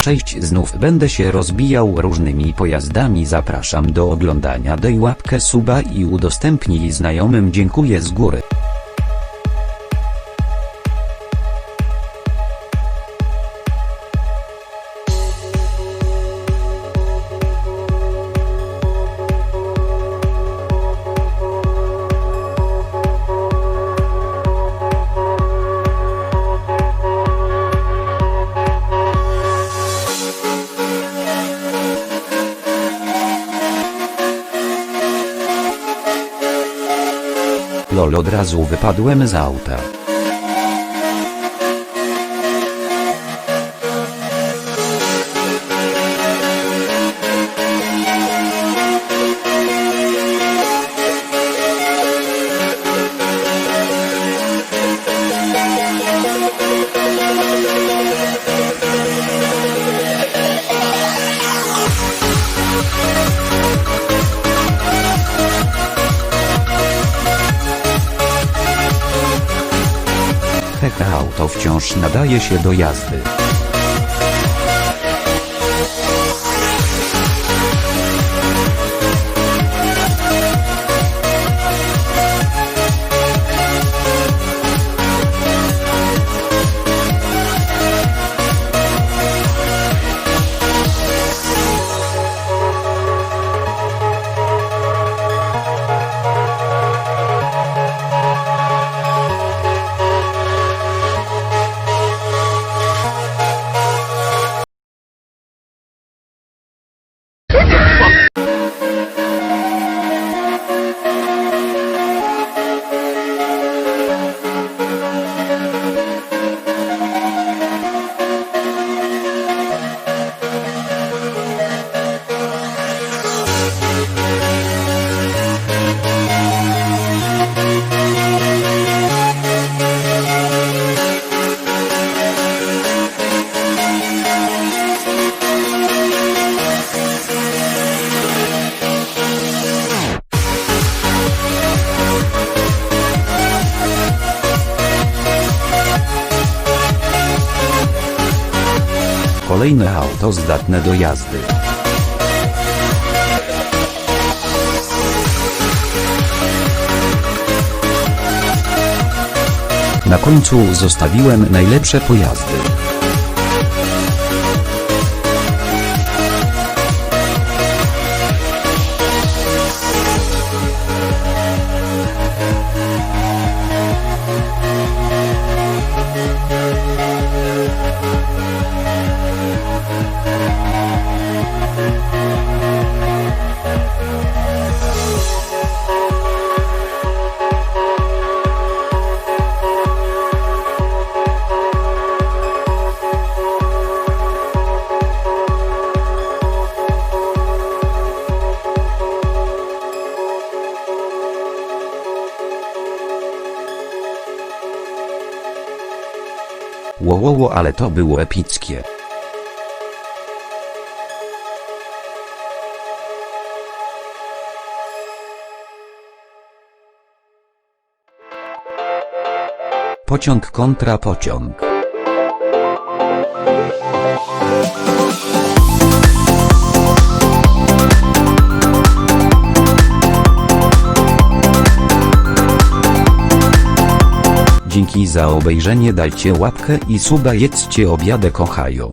Cześć znów będę się rozbijał różnymi pojazdami. Zapraszam do oglądania. Daj łapkę suba i udostępnij znajomym. Dziękuję z góry. Lol od razu wypadłem z auta. Hehe auto wciąż nadaje się do jazdy. Kolejne auto zdatne do jazdy. Na końcu zostawiłem najlepsze pojazdy. Łołoło, ale to było epickie. Pociąg kontra pociąg. Dzięki za obejrzenie dajcie łapkę i suba jedzcie obiadek Ohio.